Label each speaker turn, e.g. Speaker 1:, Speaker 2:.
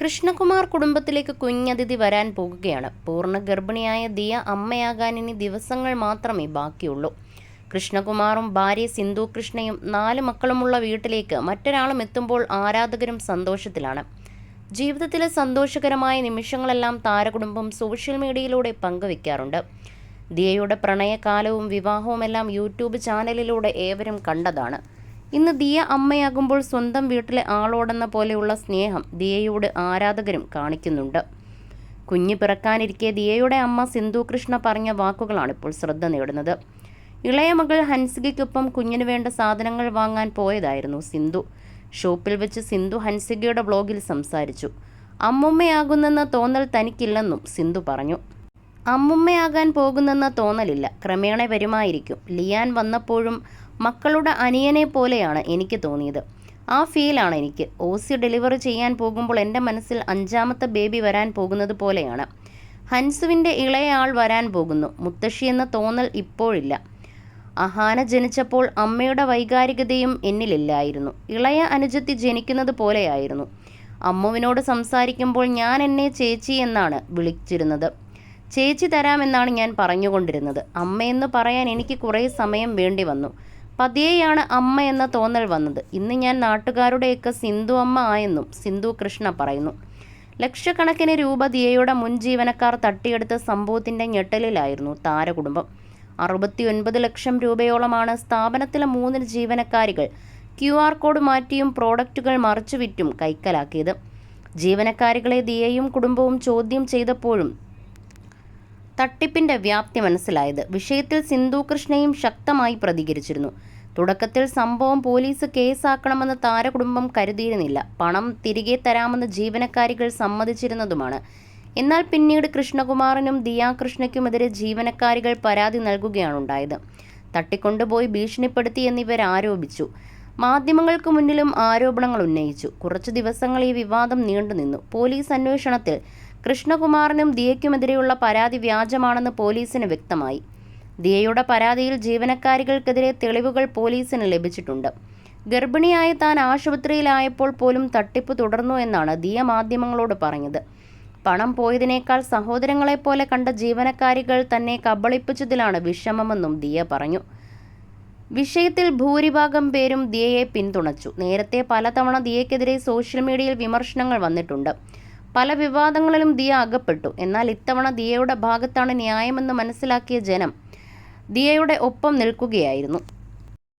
Speaker 1: കൃഷ്ണകുമാർ കുടുംബത്തിലേക്ക് കുഞ്ഞതിഥി വരാൻ പോകുകയാണ്. പൂർണ ഗർഭിണിയായ ദിയ അമ്മയാകാൻ ഇനി ദിവസങ്ങൾ മാത്രമേ ബാക്കിയുള്ളൂ. കൃഷ്ണകുമാറും ഭാര്യ സിന്ധു കൃഷ്ണയും നാല് മക്കളുമുള്ള വീട്ടിലേക്ക് മറ്റൊരാളും എത്തുമ്പോൾ ആരാധകരും സന്തോഷത്തിലാണ്. ജീവിതത്തിലെ സന്തോഷകരമായ നിമിഷങ്ങളെല്ലാം താരകുടുംബം സോഷ്യൽ മീഡിയയിലൂടെ പങ്കുവെക്കാറുണ്ട്. ദിയയുടെ പ്രണയകാലവും വിവാഹവുമെല്ലാം യൂട്യൂബ് ചാനലിലൂടെ ഏവരും കണ്ടതാണ്. ഇന്ന് ദിയ അമ്മയാകുമ്പോൾ സ്വന്തം വീട്ടിലെ ആളോടെന്ന പോലെയുള്ള സ്നേഹം ദിയയോട് ആരാധകരും കാണിക്കുന്നുണ്ട്. കുഞ്ഞ് പിറക്കാനിരിക്കെ ദിയയുടെ അമ്മ സിന്ധു കൃഷ്ണ പറഞ്ഞ വാക്കുകളാണ് ഇപ്പോൾ ശ്രദ്ധ നേടുന്നത്. ഇളയ മകൾ ഹൻസികയ്ക്കൊപ്പം കുഞ്ഞിന് വേണ്ട സാധനങ്ങൾ വാങ്ങാൻ പോയതായിരുന്നു സിന്ധു. ഷോപ്പിൽ വെച്ച് സിന്ധു ഹൻസികയുടെ ബ്ലോഗിൽ സംസാരിച്ചു. അമ്മുമ്മയാകുന്നെന്ന തോന്നൽ തനിക്കില്ലെന്നും സിന്ധു പറഞ്ഞു. അമ്മുമ്മയാകാൻ പോകുന്നെന്ന തോന്നലില്ല. ക്രമേണ വരുമായിരിക്കും ലിയാൻ വന്നപ്പോഴും മക്കളുടെ അനിയനെ പോലെയാണ് എനിക്ക് തോന്നിയത്. ആ ഫീലാണ് എനിക്ക്. ഓസി ഡെലിവറി ചെയ്യാൻ പോകുമ്പോൾ എന്റെ മനസ്സിൽ അഞ്ചാമത്തെ ബേബി വരാൻ പോകുന്നത് പോലെയാണ്. ഹൻസുവിന്റെ ഇളയ ആൾ വരാൻ പോകുന്നു. മുത്തശ്ശി എന്ന തോന്നൽ ഇപ്പോഴില്ല. അഹാന ജനിച്ചപ്പോൾ അമ്മയുടെ വൈകാരികതയും എന്നിലില്ലായിരുന്നു. ഇളയ അനുജത്തി ജനിക്കുന്നത് പോലെയായിരുന്നു. അമ്മുവിനോട് സംസാരിക്കുമ്പോൾ ഞാൻ എന്നെ ചേച്ചി എന്നാണ് വിളിച്ചിരുന്നത്. ചേച്ചി തരാമെന്നാണ് ഞാൻ പറഞ്ഞുകൊണ്ടിരുന്നത്. അമ്മയെന്ന് പറയാൻ എനിക്ക് കുറേ സമയം വേണ്ടി വന്നു. പതിയെയാണ് അമ്മ എന്ന തോന്നൽ വന്നത്. ഇന്ന് ഞാൻ നാട്ടുകാരുടെയൊക്കെ സിന്ധു അമ്മ ആയെന്നും സിന്ധു കൃഷ്ണ പറയുന്നു. ലക്ഷക്കണക്കിന് രൂപ ദിയയുടെ മുൻ ജീവനക്കാർ തട്ടിയെടുത്ത സംഭവത്തിന്റെ ഞെട്ടലിലായിരുന്നു താരകുടുംബം. അറുപത്തിയൊൻപത് ലക്ഷം രൂപയോളമാണ് സ്ഥാപനത്തിലെ മൂന്ന് ജീവനക്കാരികൾ ക്യു ആർ കോഡ് മാറ്റിയും പ്രോഡക്റ്റുകൾ മറിച്ചു വിറ്റും കൈക്കലാക്കിയത്. ജീവനക്കാരികളെ ദിയയും കുടുംബവും ചോദ്യം ചെയ്തപ്പോഴും തട്ടിപ്പിന്റെ വ്യാപ്തി മനസ്സിലായത്. വിഷയത്തിൽ സിന്ധു കൃഷ്ണയും ശക്തമായി പ്രതികരിച്ചിരുന്നു. തുടക്കത്തിൽ സംഭവം പോലീസ് കേസാക്കണമെന്ന് താരകുടുംബം കരുതിയിരുന്നില്ല. പണം തിരികെ തരാമെന്ന് ജീവനക്കാരികൾ സമ്മതിച്ചിരുന്നതുമാണ്. എന്നാൽ പിന്നീട് കൃഷ്ണകുമാറിനും ദിയാ കൃഷ്ണയ്ക്കുമെതിരെ ജീവനക്കാരികൾ പരാതി നൽകുകയാണുണ്ടായത്. തട്ടിക്കൊണ്ടുപോയി ഭീഷണിപ്പെടുത്തി എന്നിവർ ആരോപിച്ചു. മാധ്യമങ്ങൾക്ക് മുന്നിലും ആരോപണങ്ങൾ ഉന്നയിച്ചു. കുറച്ചു ദിവസങ്ങൾ ഈ വിവാദം നീണ്ടുനിന്നു പോലീസ് അന്വേഷണത്തിൽ കൃഷ്ണകുമാറിനും ദിയയ്ക്കുമെതിരെയുള്ള പരാതി വ്യാജമാണെന്ന് പോലീസിന് വ്യക്തമായി. ദിയയുടെ പരാതിയിൽ ജീവനക്കാരികൾക്കെതിരെ തെളിവുകൾ പോലീസിന് ലഭിച്ചിട്ടുണ്ട്. ഗർഭിണിയായ താൻ ആശുപത്രിയിലായപ്പോൾ പോലും തട്ടിപ്പ് തുടർന്നു എന്നാണ് ദിയ മാധ്യമങ്ങളോട് പറഞ്ഞത്. പണം പോയതിനേക്കാൾ സഹോദരങ്ങളെപ്പോലെ കണ്ട ജീവനക്കാരികൾ തന്നെ കബളിപ്പിച്ചതിലാണ് വിഷമമെന്നും ദിയ പറഞ്ഞു. വിഷയത്തിൽ ഭൂരിഭാഗം പേരും ദിയയെ പിന്തുണച്ചു. നേരത്തെ പലതവണ ദിയക്കെതിരെ സോഷ്യൽ മീഡിയയിൽ വിമർശനങ്ങൾ വന്നിട്ടുണ്ട്. പല വിവാദങ്ങളിലും ദിയ അകപ്പെട്ടു. എന്നാൽ ഇത്തവണ ദിയയുടെ ഭാഗത്താണ് ന്യായമെന്ന് മനസ്സിലാക്കിയ ജനം ദിയയുടെ ഒപ്പം നിൽക്കുകയായിരുന്നു.